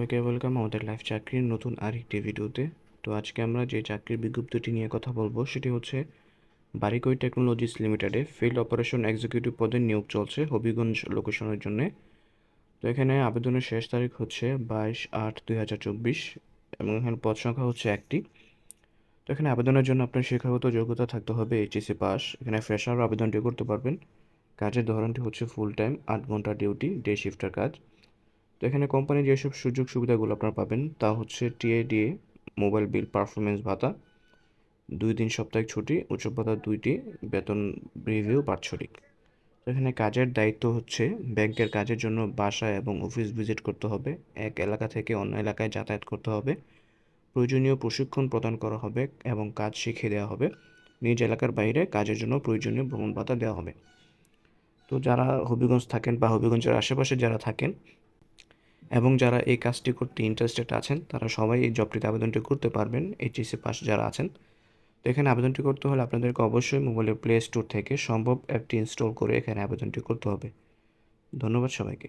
সবাইকে ওয়েলকাম আমাদের লাইফ চাকরির নতুন আরেকটি ভিডিওতে তো আজকে আমরা যে চাকরির বিজ্ঞপ্তিটি নিয়ে কথা বলব, সেটি হচ্ছে বারিকই টেকনোলজিস লিমিটেডে ফিল্ড অপারেশন এক্সিকিউটিভ পদে নিয়োগ চলছে হবিগঞ্জ লোকেশনের জন্যে। তো এখানে আবেদনের শেষ তারিখ হচ্ছে বাইশ আট দুই হাজার চব্বিশ এবং এখানে পদ সংখ্যা হচ্ছে একটি। তো এখানে আবেদনের জন্য আপনার শিক্ষাগত যোগ্যতা থাকতে হবে এইচএসি পাস এখানে ফ্রেশারও আবেদনটি করতে পারবেন। কাজের ধরনটি হচ্ছে ফুল টাইম আট ঘণ্টা ডিউটি ডে শিফটের কাজ। তো এখানে কোম্পানির যেসব সুযোগ সুবিধাগুলো আপনারা পাবেন তা হচ্ছে টিএডিএ মোবাইল বিল পারফরমেন্স ভাতা, দুই দিন সাপ্তাহিক ছুটি উচ্চ ভাতা দুইটি, বেতন রিভিউ বাৎসরিক এখানে কাজের দায়িত্ব হচ্ছে ব্যাংকের কাজের জন্য বাসা এবং অফিস ভিজিট করতে হবে, এক এলাকা থেকে অন্য এলাকায় যাতায়াত করতে হবে, প্রয়োজনীয় প্রশিক্ষণ প্রদান করা হবে এবং কাজ শিখিয়ে দেওয়া হবে, নিজ এলাকার বাইরে কাজের জন্য প্রয়োজনীয় ভ্রমণ ভাতা দেওয়া হবে। তো যারা হবিগঞ্জ থাকেন বা হবিগঞ্জের আশেপাশে যারা থাকেন এবং যারা এই কাজটি করতে ইন্টারেস্টেড আছেন, তারা সবাই এই জবটিতে আবেদনটি করতে পারবেন এইচএসসি পাস যারা আছেন। তো এখানে আবেদনটি করতে হলে আপনাদেরকে অবশ্যই মোবাইলের প্লে স্টোর থেকে সম্ভব অ্যাপটি ইনস্টল করে এখানে আবেদনটি করতে হবে। ধন্যবাদ সবাইকে।